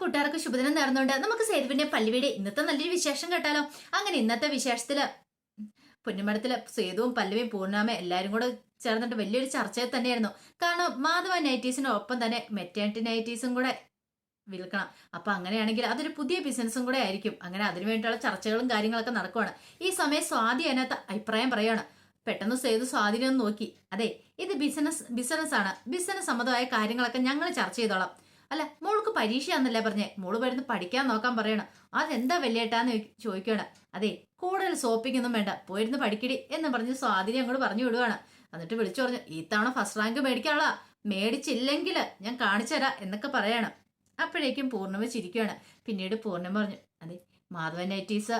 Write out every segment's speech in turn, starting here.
കൂട്ടുകാർക്ക് ശുഭദിനം നേർന്നുകൊണ്ട് നമുക്ക് സേതുവിന്റെ പല്ലുവിയുടെ ഇന്നത്തെ നല്ലൊരു വിശേഷം കേട്ടാലോ? അങ്ങനെ ഇന്നത്തെ വിശേഷത്തിൽ പൊന്നുമടത്തിൽ സേതുവും പല്ലുവിയും പൂർണാമ എല്ലാരും കൂടെ ചേർന്നിട്ട് വലിയൊരു ചർച്ചയിൽ തന്നെയായിരുന്നു. കാരണം മാധവ നൈറ്റീസിനൊപ്പം തന്നെ മെറ്റേണിറ്റി നൈറ്റീസും കൂടെ വിൽക്കണം. അപ്പൊ അങ്ങനെയാണെങ്കിൽ അതൊരു പുതിയ ബിസിനസ്സും കൂടെ ആയിരിക്കും. അങ്ങനെ അതിനു വേണ്ടിയുള്ള ചർച്ചകളും കാര്യങ്ങളൊക്കെ നടക്കുവാണ്. ഈ സമയം സ്വാതി അതിനകത്ത് അഭിപ്രായം പറയാണ് പെട്ടെന്ന് സേതു സ്വാധീനം നോക്കി. അതെ ഇത് ബിസിനസ് ബിസിനസ് ആണ് ബിസിനസ് സംബന്ധമായ കാര്യങ്ങളൊക്കെ ഞങ്ങൾ ചർച്ച ചെയ്തോളാം. അല്ല മോൾക്ക് പരീക്ഷയാന്നല്ലേ പറഞ്ഞേ. മോൾ വരുന്ന് പഠിക്കാൻ നോക്കാൻ പറയണം. അതെന്താ വെല്ലേട്ടാന്ന് ചോദിക്കുകയാണ് അതെ കൂടുതൽ സോപ്പിംഗ് ഒന്നും വേണ്ട. പോയിരുന്ന് പഠിക്കടി എന്ന് പറഞ്ഞ് സ്വാതിരി അങ്ങോട്ട് പറഞ്ഞു വിടുവാണ്. എന്നിട്ട് വിളിച്ചു പറഞ്ഞു ഈ തവണ ഫസ്റ്റ് റാങ്ക് മേടിക്കാനുള്ള മേടിച്ചില്ലെങ്കിൽ ഞാൻ കാണിച്ചു തരാം എന്നൊക്കെ പറയണം. അപ്പോഴേക്കും പൂർണിമ ചിരിക്കുകയാണ് പിന്നീട് പൂർണിമ പറഞ്ഞു അതെ മാധവൻ നൈറ്റീസ്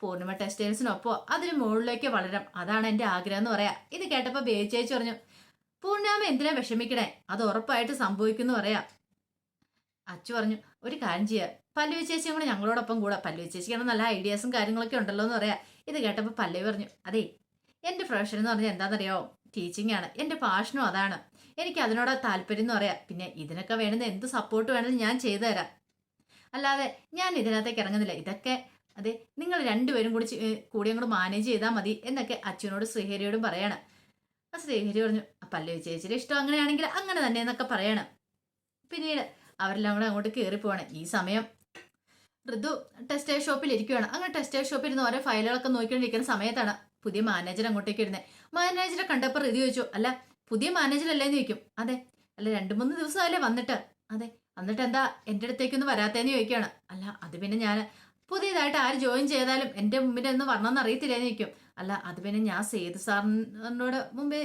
പൂർണിമ ടെക്സ്റ്റൈൽസിനൊപ്പോ അതിന് മുകളിലേക്ക് വളരാം അതാണ് എന്റെ ആഗ്രഹം എന്ന് പറയാം. ഇത് കേട്ടപ്പോൾ ബേച്ചേച്ചി പറഞ്ഞു പൂർണിമ എന്തിനാ വിഷമിക്കണേ? അത് ഉറപ്പായിട്ട് സംഭവിക്കുന്നു പറയാം. അച്ചു പറഞ്ഞു ഒരു കാര്യം ചെയ്യുക പല്ലവി ചേച്ചിയും കൂടെ ഞങ്ങളോടൊപ്പം കൂടെ. പല്ലവി ചേച്ചിക്കാണ് നല്ല ഐഡിയാസും കാര്യങ്ങളൊക്കെ ഉണ്ടല്ലോ എന്ന് പറയാം. ഇത് കേട്ടപ്പോൾ പല്ലവി പറഞ്ഞു അതെ എന്റെ പ്രൊഫഷൻ എന്ന് പറഞ്ഞാൽ എന്താണെന്നറിയാമോ ടീച്ചിങ് ആണ്. എന്റെ പാഷനും അതാണ്. എനിക്ക് അതിനോട് താല്പര്യം എന്ന് പറയാം. പിന്നെ ഇതിനൊക്കെ വേണ്ടുന്ന എന്ത് സപ്പോർട്ട് വേണമെങ്കിലും ഞാൻ ചെയ്തു തരാം. അല്ലാതെ ഞാൻ ഇതിനകത്തേക്ക് ഇറങ്ങുന്നില്ല. ഇതൊക്കെ അതെ നിങ്ങൾ രണ്ടുപേരും കൂടി കൂടി അങ്ങോട്ട് മാനേജ് ചെയ്താൽ മതി എന്നൊക്കെ അച്ഛനോട് ശ്രീഹരിയോടും പറയാണ്. ആ ശ്രീഹരി പറഞ്ഞു "ആ, പല്ലവി ചേച്ചിയുടെ ഇഷ്ടം അങ്ങനെയാണെങ്കിൽ അങ്ങനെ തന്നെ എന്നൊക്കെ പറയണം. പിന്നീട് അവരെല്ലാം കൂടെ അങ്ങോട്ട് കയറി പോവാണ്. ഈ സമയം ഋതു ടെക്സ്റ്റൈൽ ഷോപ്പിൽ ഇരിക്കുകയാണ് അങ്ങനെ ടെക്സ്റ്റൈൽ ഷോപ്പിൽ ഇരുന്ന് ഓരോ ഫയലുകളൊക്കെ നോക്കിക്കൊണ്ടിരിക്കുന്ന സമയത്താണ് പുതിയ മാനേജർ അങ്ങോട്ടേക്ക് ഇരുന്നത് മാനേജറെ കണ്ടപ്പോൾ ഋതു ചോദിച്ചു അല്ല പുതിയ മാനേജർ അല്ലേന്ന് ചോദിക്കും. അതെ. അല്ല രണ്ട് മൂന്ന് ദിവസം ദിവസമല്ലേ വന്നിട്ട്? അതെ. എന്നിട്ട് എന്താ എന്റെ അടുത്തേക്കൊന്നും വരാത്തേന്ന് ചോദിക്കുകയാണ്. അല്ല അത് പിന്നെ ഞാൻ പുതിയതായിട്ട് ആര് ജോയിൻ ചെയ്താലും എന്റെ മുമ്പിൽ ഒന്നും വരണമെന്ന് അറിയത്തില്ലേന്ന് ചോദിക്കും. അല്ല അത് പിന്നെ ഞാൻ സേതു സാറിനോട് മുമ്പേ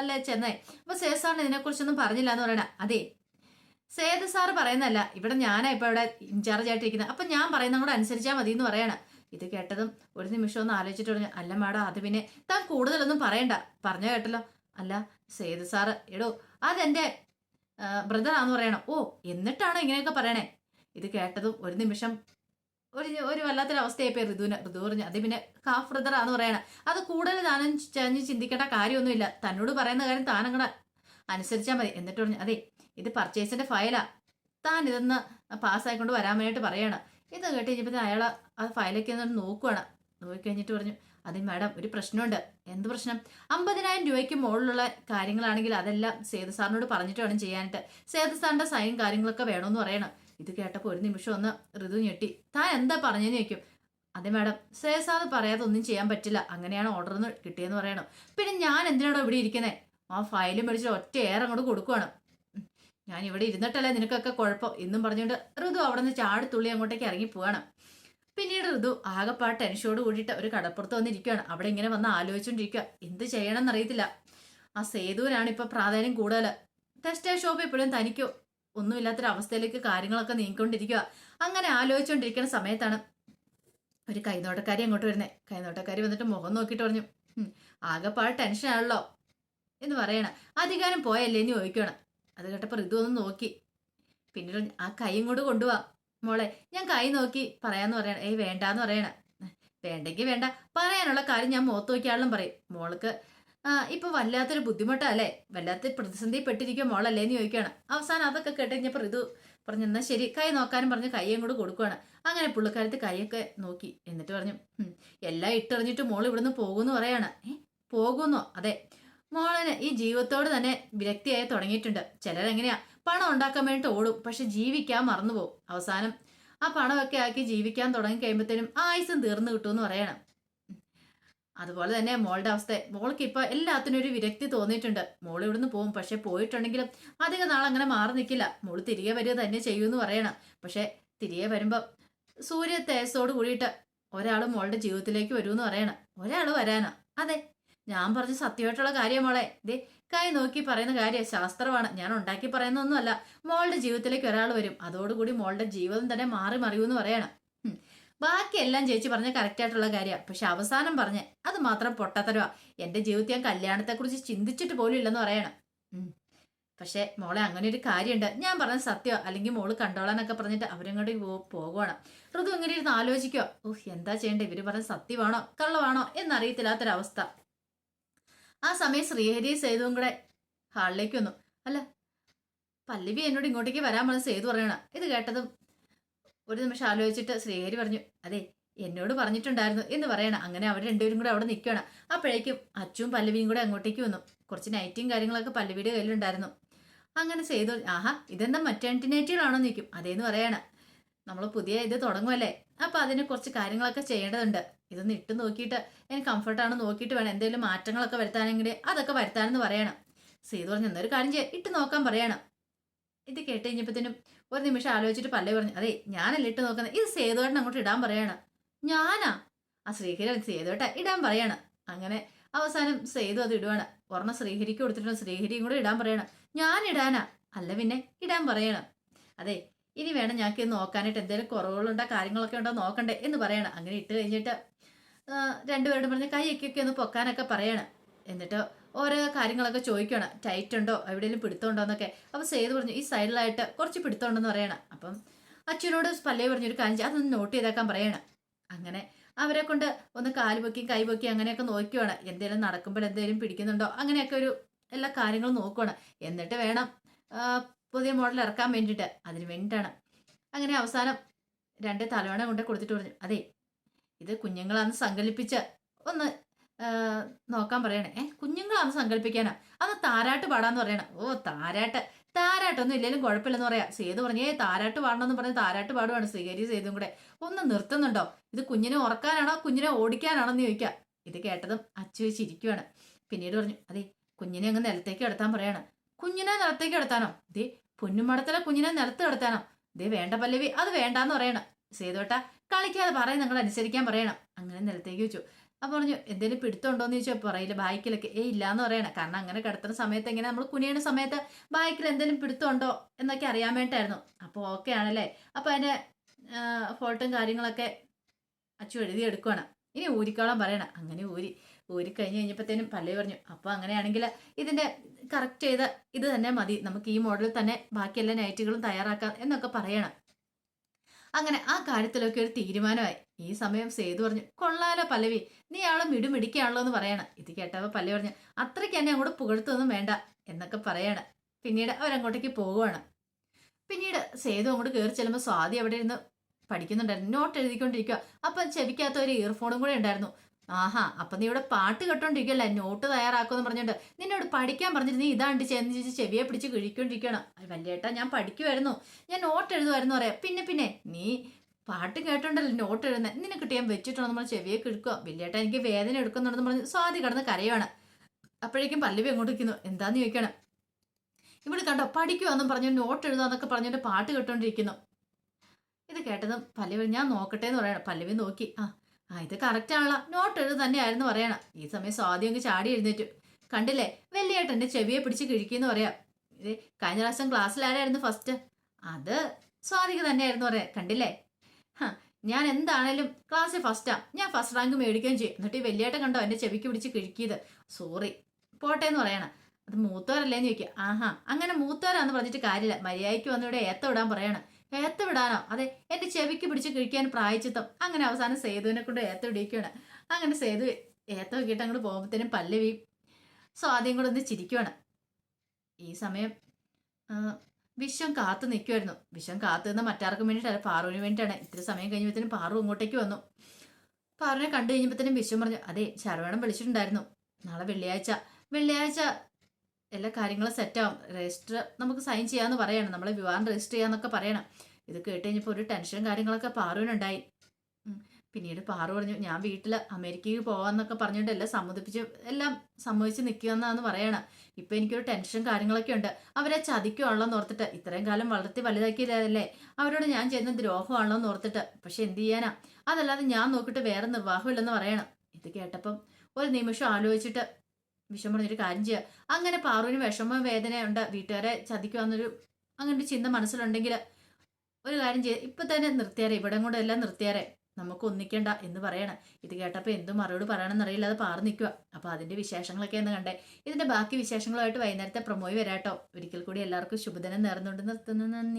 അല്ലേ ചെന്നേ? അപ്പൊ സേതു സാറിന് ഇതിനെക്കുറിച്ചൊന്നും പറഞ്ഞില്ല എന്ന് പറയണ. അതെ സേതു സാർ പറയുന്നല്ല ഇവിടെ ഞാനാ ഇപ്പൊ ഇവിടെ ഇൻചാർജ് ആയിട്ടിരിക്കുന്നത്. അപ്പൊ ഞാൻ പറയുന്ന കൂടെ അനുസരിച്ചാൽ മതി എന്ന് പറയാണ്. ഇത് കേട്ടതും ഒരു നിമിഷം ഒന്ന് ആലോചിച്ചിട്ട് പറഞ്ഞു അല്ല മാഡം അത് പിന്നെ താൻ കൂടുതലൊന്നും പറയണ്ട. പറഞ്ഞോ കേട്ടല്ലോ. അല്ല സേതു സാറ് എടോ അതെന്റെ ബ്രദറാന്ന് പറയണം. ഓ എന്നിട്ടാണോ ഇങ്ങനെയൊക്കെ പറയണേ? ഇത് കേട്ടതും ഒരു നിമിഷം ഒരു ഒരു വല്ലാത്തൊരു അവസ്ഥയായിപ്പോയി ഋതുവിന്. ഋതു പറഞ്ഞു അത് പിന്നെ ഹാഫ് ബ്രദറാന്ന് പറയണം. അത് കൂടുതൽ താനും ചഞ്ഞ് ചിന്തിക്കേണ്ട കാര്യമൊന്നുമില്ല. തന്നോട് പറയുന്ന കാര്യം താനങ്ങടെ അനുസരിച്ചാൽ മതി. എന്നിട്ട് പറഞ്ഞു അതെ ഇത് പർച്ചേസിന്റെ ഫയലാ താൻ ഇതൊന്ന് പാസ്സായിക്കൊണ്ട് വരാൻ വേണ്ടിയിട്ട് പറയാണ്. ഇത് കേട്ട് കഴിഞ്ഞപ്പോൾ അയാൾ ആ ഫയലൊക്കെ ഒന്ന് നോക്കുവാണ്. നോക്കിക്കഴിഞ്ഞിട്ട് പറഞ്ഞു അതെ മാഡം ഒരു പ്രശ്നമുണ്ട്. എന്ത് പ്രശ്നം? അമ്പതിനായിരം രൂപയ്ക്ക് മുകളിലുള്ള കാര്യങ്ങളാണെങ്കിൽ അതെല്ലാം സേതു സാറിനോട് പറഞ്ഞിട്ട് വേണം ചെയ്യാനായിട്ട്. സേതു സാറിന്റെ സൈൻ കാര്യങ്ങളൊക്കെ വേണമെന്ന് പറയണം. ഇത് കേട്ടപ്പോൾ ഒരു നിമിഷം ഒന്ന് ഋതു ഞെട്ടി. താൻ എന്താ പറഞ്ഞെന്ന് ചോദിക്കും? അതെ മാഡം സേതു സാർ പറയാതെ ഒന്നും ചെയ്യാൻ പറ്റില്ല. അങ്ങനെയാണ് ഓർഡർ കിട്ടിയെന്ന് പറയണം. പിന്നെ ഞാൻ എന്തിനാണോ ഇവിടെ ഇരിക്കുന്നത് ആ ഫയലും മേടിച്ചിട്ട് ഒറ്റ ഏറെ അങ്ങോട്ട് കൊടുക്കുവാണ്. ഞാൻ ഇവിടെ ഇരുന്നിട്ടല്ലേ നിനക്കൊക്കെ കുഴപ്പം എന്നും പറഞ്ഞുകൊണ്ട് ഋതു അവിടെ നിന്ന് ചാടിത്തുള്ളി അങ്ങോട്ടേക്ക് ഇറങ്ങി പോവാണ്. പിന്നീട് ഋതു ആകെപ്പാ ടെൻഷനോട് കൂടിയിട്ട് ഒരു കടപ്പുറത്ത് വന്നിരിക്കുകയാണ്. അവിടെ ഇങ്ങനെ വന്ന് ആലോചിച്ചുകൊണ്ടിരിക്കുക എന്ത് ചെയ്യണം എന്നറിയത്തില്ല ആ സേതുവിനാണ് ഇപ്പൊ പ്രാധാന്യം കൂടുതൽ. ടെക്സ്റ്റൈൽ ഷോപ്പ് എപ്പോഴും തനിക്കോ ഒന്നുമില്ലാത്തൊരവസ്ഥയിലേക്ക് കാര്യങ്ങളൊക്കെ നീങ്ങിക്കൊണ്ടിരിക്കുക. അങ്ങനെ ആലോചിച്ചുകൊണ്ടിരിക്കുന്ന സമയത്താണ് ഒരു കൈനോട്ടക്കാരി അങ്ങോട്ട് വരുന്നത് കൈനോട്ടക്കാരി വന്നിട്ട് മുഖം നോക്കിയിട്ട് പറഞ്ഞു "ഉം, ആകെപ്പാട് ടെൻഷനാണല്ലോ. എന്ന് പറയണം. അധികാരം പോയല്ലേ എന്ന് ചോദിക്കണം അത് കേട്ടപ്പോൾ ഋതു ഒന്ന് നോക്കി. പിന്നീട് ആ കൈയും കൂടെ കൊണ്ടുപോവാ മോളെ ഞാൻ കൈ നോക്കി പറയാന്ന് പറയണ. ഏയ് വേണ്ടാന്ന് പറയണ. വേണ്ടെങ്കിൽ വേണ്ട. പറയാനുള്ള കാര്യം ഞാൻ മുഖത്ത് നോക്കിയാളും പറയും. മോൾക്ക് ഇപ്പൊ വല്ലാത്തൊരു ബുദ്ധിമുട്ടല്ലേ വല്ലാത്ത പ്രതിസന്ധി പെട്ടിരിക്കുക മോളല്ലേ എന്ന് ചോദിക്കുകയാണ്. അവസാനം അതൊക്കെ കേട്ടുകഴിഞ്ഞപ്പോൾ ഋതു പറഞ്ഞു എന്നാ ശരി. കൈ നോക്കാനും പറഞ്ഞ് കൈയും കൂടെ കൊടുക്കുകയാണ് അങ്ങനെ പുള്ളിക്കാരത്ത് കൈയൊക്കെ നോക്കി. എന്നിട്ട് പറഞ്ഞു എല്ലാം ഇട്ടെറിഞ്ഞിട്ട് മോൾ ഇവിടുന്ന് പോകുന്നു പറയാണ്. ഏ പോകുന്നോ? അതെ. മോളിന് ഈ ജീവിതത്തോട് തന്നെ വിരക്തിയായി തുടങ്ങിയിട്ടുണ്ട്. ചിലരെങ്ങനെയാ പണം ഉണ്ടാക്കാൻ വേണ്ടിയിട്ട് ഓടും പക്ഷെ ജീവിക്കാൻ മറന്നുപോകും. അവസാനം ആ പണമൊക്കെ ആക്കി ജീവിക്കാൻ തുടങ്ങി കഴിയുമ്പോഴത്തേനും ആയുസും തീർന്നു കിട്ടുമെന്ന് പറയണം. അതുപോലെ തന്നെ മോളുടെ അവസ്ഥ. മോൾക്ക് ഇപ്പൊ എല്ലാത്തിനും ഒരു വിരക്തി തോന്നിയിട്ടുണ്ട്. മോൾ ഇവിടുന്ന് പോകും പക്ഷെ പോയിട്ടുണ്ടെങ്കിലും അധിക നാൾ അങ്ങനെ മാറി നിൽക്കില്ല. മോൾ തിരികെ വരിക തന്നെ ചെയ്യുമെന്ന് പറയണം. പക്ഷെ തിരികെ വരുമ്പോ സൂര്യ തേജസ്സോട് കൂടിയിട്ട് ഒരാൾ മോളുടെ ജീവിതത്തിലേക്ക് വരുമെന്ന് പറയണം. ഒരാൾ വരാനാ. അതെ ഞാൻ പറഞ്ഞ സത്യമായിട്ടുള്ള കാര്യം മോളെ. ദേ കൈ നോക്കി പറയുന്ന കാര്യം ശാസ്ത്രമാണ്. ഞാൻ ഉണ്ടാക്കി പറയുന്നൊന്നുമല്ല മോളുടെ ജീവിതത്തിലേക്ക് ഒരാൾ വരും. അതോടുകൂടി മോളുടെ ജീവിതം തന്നെ മാറി മറിയൂന്ന് പറയണം. ബാക്കിയെല്ലാം ചേച്ചി പറഞ്ഞ കറക്റ്റ് ആയിട്ടുള്ള കാര്യമാണ്. പക്ഷെ അവസാനം പറഞ്ഞ് അത് മാത്രം പൊട്ടത്തരവാ. എന്റെ ജീവിതത്തിൽ ഞാൻ കല്യാണത്തെക്കുറിച്ച് ചിന്തിച്ചിട്ട് പോലും ഇല്ലെന്ന് പറയണം. പക്ഷേ മോളെ അങ്ങനെ ഒരു കാര്യമുണ്ട്. ഞാൻ പറഞ്ഞ സത്യം അല്ലെങ്കിൽ മോൾ കണ്ടോളാനൊക്കെ പറഞ്ഞിട്ട് അവരങ്ങോട്ട് പോ- പോകുവാണ് ഋതു ഇങ്ങനെ ഇരുന്ന് ആലോചിക്കുക ഓഹ് എന്താ ചെയ്യേണ്ടത് ഇവർ പറഞ്ഞ സത്യമാണോ? കള്ളമാണോ? എന്നറിയത്തില്ലാത്തൊരവസ്ഥ. ആ സമയം ശ്രീഹരി സേതുവും കൂടെ ഹാളിലേക്ക് വന്നു. അല്ല പല്ലവി എന്നോട് ഇങ്ങോട്ടേക്ക് വരാൻ പറഞ്ഞ സേതു പറയണ ഇത് കേട്ടതും ഒരു നിമിഷം ആലോചിച്ചിട്ട് ശ്രീഹരി പറഞ്ഞു അതെ എന്നോട് പറഞ്ഞിട്ടുണ്ടായിരുന്നു എന്ന് പറയണം അങ്ങനെ അവർ രണ്ടുപേരും കൂടെ അവിടെ നിൽക്കുകയാണ്. അപ്പോഴേക്കും അച്ചും പല്ലവിയും കൂടെ അങ്ങോട്ടേക്ക് വന്നു. കുറച്ച് നൈറ്റിയും കാര്യങ്ങളൊക്കെ പല്ലവിയുടെ കയ്യിലുണ്ടായിരുന്നു. അങ്ങനെ സേതു ആഹാ ഇതെന്താ മറ്റേണിറ്റി നൈറ്റികളാണോ നിൽക്കും അതേന്ന് പറയാണ്. നമ്മൾ പുതിയ ഇത് തുടങ്ങുമല്ലേ അപ്പോൾ അതിന് കുറച്ച് കാര്യങ്ങളൊക്കെ ചെയ്യേണ്ടതുണ്ട്. ഇതൊന്ന് ഇട്ട് നോക്കിയിട്ട് എനിക്ക് കംഫർട്ടാണ് നോക്കിയിട്ട് വേണം. എന്തെങ്കിലും മാറ്റങ്ങളൊക്കെ വരുത്താനെങ്കിൽ അതൊക്കെ വരുത്താനെന്ന് പറയണം. സീതു പറഞ്ഞു എന്തൊരു കാര്യം ചെയ്യാം. ഇട്ട് നോക്കാൻ പറയണം. ഇത് കേട്ട് കഴിഞ്ഞപ്പോഴത്തേനും ഒരു നിമിഷം ആലോചിച്ചിട്ട് പല്ലേ പറഞ്ഞു അതെ ഞാനല്ല ഇട്ട് നോക്കുന്നത്? ഇത് സേതുവേട്ടൻ അങ്ങോട്ട് ഇടാൻ പറയാണ്. ഞാനാ? ആ ശ്രീഹരി സേതുവേട്ട. ഇടാൻ പറയാണ്. അങ്ങനെ അവസാനം സേതു അത് ഇടുവാണ്. ഒരെണ്ണം ശ്രീഹരിക്ക് കൊടുത്തിട്ടുണ്ട്. ശ്രീഹരിയും കൂടെ ഇടാൻ പറയണം. ഞാൻ ഇടാനാ അല്ല പിന്നെ ഇടാൻ പറയണം. അതെ ഇനി വേണം ഞങ്ങൾക്ക് നോക്കാനായിട്ട് എന്തെങ്കിലും കുറവുകളുണ്ടോ കാര്യങ്ങളൊക്കെ ഉണ്ടോ നോക്കണ്ടേ എന്ന് പറയണം. അങ്ങനെ ഇട്ട് കഴിഞ്ഞിട്ട് രണ്ടുപേരോട് പറഞ്ഞ് കൈയൊക്കെ ഒന്ന് പൊക്കാനൊക്കെ പറയണം. എന്നിട്ട് ഓരോ കാര്യങ്ങളൊക്കെ ചോദിക്കണം ടൈറ്റ് ഉണ്ടോ? എവിടെയെങ്കിലും പിടുത്തമുണ്ടോ? എന്നൊക്കെ. അപ്പോൾ സേതു പറഞ്ഞു ഈ സൈഡിലായിട്ട് കുറച്ച് പിടുത്തമുണ്ടെന്ന് പറയണം. അപ്പം അച്ഛനോട് പല്ലേ പറഞ്ഞൊരു കാര്യം അതൊന്ന് നോട്ട് ചെയ്തേക്കാൻ പറയണം. അങ്ങനെ അവരെ കൊണ്ട് ഒന്ന് കാൽ പൊക്കി കൈ പൊക്കി അങ്ങനെയൊക്കെ നോക്കുവാണ് എന്തെങ്കിലും നടക്കുമ്പോൾ എന്തെങ്കിലും പിടിക്കുന്നുണ്ടോ? അങ്ങനെയൊക്കെ ഒരു എല്ലാ കാര്യങ്ങളും നോക്കുവാണ്. എന്നിട്ട് വേണം പുതിയ മോഡൽ ഇറക്കാൻ വേണ്ടിയിട്ട് അതിന് വേണ്ടിയിട്ടാണ്. അങ്ങനെ അവസാനം രണ്ട് തലവണ കൊണ്ട് കൊടുത്തിട്ട് പറഞ്ഞു അതെ ഇത് കുഞ്ഞുങ്ങളാന്ന് സങ്കല്പിച്ച് ഒന്ന് നോക്കാൻ പറയണേ. ഏഹ് കുഞ്ഞുങ്ങളാന്ന് സങ്കല്പിക്കാനാ. അന്ന് താരാട്ട് പാടാന്ന് പറയണം. ഓ താരാട്ട്. താരാട്ടൊന്നും ഇല്ലെങ്കിലും കുഴപ്പമില്ലെന്ന് പറയാം. സേതു പറഞ്ഞു ഏ താരാട്ട് പാടണമെന്ന് പറഞ്ഞ് താരാട്ട് പാടുവാണ് സ്വീകരി സേതും കൂടെ. ഒന്ന് നിർത്തുന്നുണ്ടോ? ഇത് കുഞ്ഞിനെ ഉറക്കാനാണോ കുഞ്ഞിനെ ഓടിക്കാനാണോ എന്ന് ചോദിക്കാം. ഇത് കേട്ടതും അച്ചു വെച്ചിരിക്കുവാണ്. പിന്നീട് പറഞ്ഞു അതെ കുഞ്ഞിനെ അങ്ങ് നിലത്തേക്ക് എടുത്താൻ പറയാണ്. കുഞ്ഞിനെ നിലത്തേക്ക് കിടത്താനോ? ദേ പൊന്നുമടത്തിലെ കുഞ്ഞിനെ നിലത്ത് കിടത്താനോ? ദേ വേണ്ട പല്ലവി അത് വേണ്ടാന്ന് പറയണം. സേതുവേട്ട കളിക്കാതെ പറയും നിങ്ങൾ അനുസരിക്കാൻ പറയണം. അങ്ങനെ നിലത്തേക്ക് വെച്ചു. അപ്പൊ പറഞ്ഞു എന്തെങ്കിലും പിടുത്തമുണ്ടോന്ന് ചോദിച്ചാൽ പറയില്ല ബാക്കിലൊക്കെ ഏ ഇല്ലാന്ന് പറയണം. കാരണം അങ്ങനെ കിടത്തുന്ന സമയത്ത് എങ്ങനെ നമ്മൾ കുനിയണ സമയത്ത് ബാക്കിൽ എന്തെങ്കിലും പിടുത്തമുണ്ടോ എന്നൊക്കെ അറിയാൻ വേണ്ടിയിട്ടായിരുന്നു. അപ്പോൾ ഓക്കെ ആണല്ലേ? അപ്പോൾ അതിന്റെ ഫോൾട്ടും കാര്യങ്ങളൊക്കെ അച്ചു എഴുതി എടുക്കുവാണ്. ഇനി ഊരിക്കോളം പറയണം. അങ്ങനെ ഊരി. ഊരി കഴിഞ്ഞ് കഴിഞ്ഞപ്പോഴത്തേനും പല്ലവി പറഞ്ഞു അപ്പോൾ അങ്ങനെയാണെങ്കിൽ ഇതിന്റെ കറക്റ്റ് ചെയ്ത ഇത് തന്നെ മതി. നമുക്ക് ഈ മോഡൽ തന്നെ ബാക്കിയെല്ലാ നൈറ്റുകളും തയ്യാറാക്കാം എന്നൊക്കെ പറയണം. അങ്ങനെ ആ കാര്യത്തിലൊക്കെ ഒരു തീരുമാനമായി. ഈ സമയം സേതു പറഞ്ഞു കൊള്ളാലോ പല്ലവി. നീ ആളെ മിടുമിടിക്കാണല്ലോ എന്ന് പറയണം. ഇത് കേട്ടപ്പോൾ പല്ലവി പറഞ്ഞു അത്രയ്ക്ക് എന്നെ അങ്ങോട്ട് പുകഴ്ത്തൊന്നും വേണ്ട എന്നൊക്കെ പറയണം. പിന്നീട് അവരങ്ങോട്ടേക്ക് പോവുകയാണ്. പിന്നീട് സേതു അങ്ങോട്ട് കയറി ചെല്ലുമ്പോൾ സ്വാതി അവിടെ ഇരുന്ന് പഠിക്കുന്നുണ്ടായിരുന്നു. നോട്ട് എഴുതിക്കൊണ്ടിരിക്കുക അപ്പം ചെവിക്കാത്ത ഒരു ഇയർഫോണും കൂടെ ഉണ്ടായിരുന്നു. ആഹാ അപ്പൊ നീ ഇവിടെ പാട്ട് കേട്ടോണ്ടിരിക്കല്ലേ? നോട്ട് തയ്യാറാക്കുമെന്ന് പറഞ്ഞിട്ട്. നിന്നോട് പഠിക്കാൻ പറഞ്ഞിട്ട് നീ ഇതാണ്ട് ചെന്ന് ചെവിയെ പിടിച്ച് കിഴിക്കൊണ്ടിരിക്കണം വല്യേട്ടാ ഞാൻ പഠിക്കുമായിരുന്നു ഞാൻ നോട്ട് എഴുതുമായിരുന്നു പറയാം. പിന്നെ പിന്നെ നീ പാട്ട് കേട്ടോണ്ടല്ലോ നോട്ട് എഴുതുന്നത് നിന്നെ കിട്ടിയാൻ വെച്ചിട്ടുണ്ടെന്ന് പറഞ്ഞ് ചെവിയെ കിഴക്കുക വലിയേട്ടാ എനിക്ക് വേദന എടുക്കുന്നുണ്ടെന്ന് പറഞ്ഞ് സ്വാതി കിടന്ന് കരയാണ് അപ്പോഴേക്കും പല്ലവി അങ്ങോട്ട് നിൽക്കുന്നു എന്താന്ന് ചോദിക്കണം ഇവിടെ കണ്ടോ പഠിക്കുവാന്നും പറഞ്ഞു നോട്ട് എഴുതാന്നൊക്കെ പറഞ്ഞിട്ട് പാട്ട് കേട്ടോണ്ടിരിക്കുന്നു. ഇത് കേട്ടതും പല്ലവി ഞാൻ നോക്കട്ടെ എന്ന് പറയണം. പല്ലവി നോക്കി. ആ ആ ഇത് കറക്റ്റ് ആണല്ലോ. നോട്ട് എഴുതു തന്നെയായിരുന്നു പറയണം. ഈ സമയം സ്വാതി അങ്ങ് ചാടി എഴുന്നേറ്റു. കണ്ടില്ലേ? വലിയേട്ടൻ എന്റെ ചെവിയെ പിടിച്ച് കിഴിക്കുന്നു പറയാം. ഇത് കഴിഞ്ഞ പ്രാവശ്യം ക്ലാസ്സിലാരായിരുന്നു ഫസ്റ്റ് അത് സ്വാതിക തന്നെയായിരുന്നു പറയാം. കണ്ടില്ലേ? ഞാൻ എന്താണേലും ക്ലാസ്സിൽ ഫസ്റ്റാ ഞാൻ ഫസ്റ്റ് റാങ്ക് മേടിക്കുകയും ചെയ്യും. എന്നിട്ട് ഈ വലിയേട്ടൻ കണ്ടോ എന്റെ ചെവിക്ക് പിടിച്ച് കിഴിക്കിയത്? സോറി പോട്ടെ എന്ന് പറയണം. അത് മൂത്തവരല്ലേന്ന് ചോദിക്കുക ആഹാ അങ്ങനെ മൂത്തവരാന്ന് പറഞ്ഞിട്ട് കാര്യമില്ല. മര്യാദയ്ക്ക് വന്നിവിടെ ഏത്ത വിടാൻ പറയണം. ഏത്ത വിടാനോ അതെ എന്റെ ചെവിക്ക് പിടിച്ച് കിഴിക്കാൻ പ്രായച്ചിത്തം. അങ്ങനെ അവസാനം സേതുവിനെ കൊണ്ട് ഏത്ത വിടിക്കുകയാണ് അങ്ങനെ സേതു ഏത്ത നോക്കിയിട്ട് അങ്ങോട്ട് പോകുമ്പോഴത്തേനും പല്ലവി സ്വാധീനം കൂടെ ഒന്ന് ചിരിക്കുവാണ്. ഈ സമയം വിശ്വം കാത്തു നിൽക്കുമായിരുന്നു വിശ്വം കാത്തു നിന്ന് മറ്റാർക്കും വേണ്ടിയിട്ടല്ല പാറുവിന് വേണ്ടിയിട്ടാണ്. ഇത്ര സമയം കഴിഞ്ഞപ്പോഴത്തേനും പാറു ഇങ്ങോട്ടേക്ക് വന്നു. പാറുവിനെ കണ്ടു കഴിഞ്ഞപ്പോഴത്തേനും വിശ്വം പറഞ്ഞു അതെ ശരവണം വിളിച്ചിട്ടുണ്ടായിരുന്നു. നാളെ വെള്ളിയാഴ്ച. വെള്ളിയാഴ്ച എല്ലാ കാര്യങ്ങളും സെറ്റാവും. രജിസ്റ്റർ നമുക്ക് സൈൻ ചെയ്യാന്ന് പറയണം. നമ്മളെ വിവാഹം രജിസ്റ്റർ ചെയ്യാന്നൊക്കെ പറയണം. ഇത് കേട്ട് കഴിഞ്ഞപ്പോൾ ഒരു ടെൻഷനും കാര്യങ്ങളൊക്കെ പാറുവിനുണ്ടായി. പിന്നീട് പാറു പറഞ്ഞു ഞാൻ വീട്ടിൽ അമേരിക്കയിൽ പോകാന്നൊക്കെ പറഞ്ഞുകൊണ്ട് എല്ലാം സമ്മതിപ്പിച്ച് എല്ലാം സമ്മതിച്ച് നിൽക്കുകയെന്നാന്ന് പറയണം. ഇപ്പം എനിക്കൊരു ടെൻഷൻ കാര്യങ്ങളൊക്കെ ഉണ്ട്. അവരെ ചതിക്കുവാണല്ലോ എന്ന് ഓർത്തിട്ട് ഇത്രയും കാലം വളർത്തി വലുതാക്കിയതല്ലേ അവരോട് ഞാൻ ചെയ്യുന്ന ദ്രോഹമാണല്ലോ എന്ന് ഓർത്തിട്ട് പക്ഷെ എന്ത് ചെയ്യാനാ? അതല്ലാതെ ഞാൻ നോക്കിയിട്ട് വേറെ നിർവാഹമില്ലെന്ന് പറയണം. ഇത് കേട്ടപ്പം ഒരു നിമിഷം ആലോചിച്ചിട്ട് വിഷം പറഞ്ഞൊരു കാര്യം ചെയ്യുക അങ്ങനെ പാറുവിന് വിഷമ വേദന ഉണ്ട് വീട്ടുകാരെ ചതിക്കുവാന്നൊരു അങ്ങനെ ഒരു ചിന്ത മനസ്സിലുണ്ടെങ്കിൽ ഒരു കാര്യം ചെയ്ത് ഇപ്പം തന്നെ നിർത്തിയാരെ ഇവിടെ കൂടെ എല്ലാം നിർത്തിയാരെ. നമുക്ക് ഒന്നിക്കണ്ട എന്ന് പറയണം. ഇത് കേട്ടപ്പോൾ എന്തും മറുപടി പറയണമെന്ന് അറിയില്ല അത് പാറു നിൽക്കുക അപ്പോൾ അതിന്റെ വിശേഷങ്ങളൊക്കെ എന്ന് കണ്ടേ. ഇതിന്റെ ബാക്കി വിശേഷങ്ങളുമായിട്ട് വൈകുന്നേരത്തെ പ്രൊമോയി വരാട്ടോ. ഒരിക്കൽ കൂടി എല്ലാവർക്കും ശുഭദിനം നേർന്നുകൊണ്ട് നിർത്തുന്നു. നന്ദി.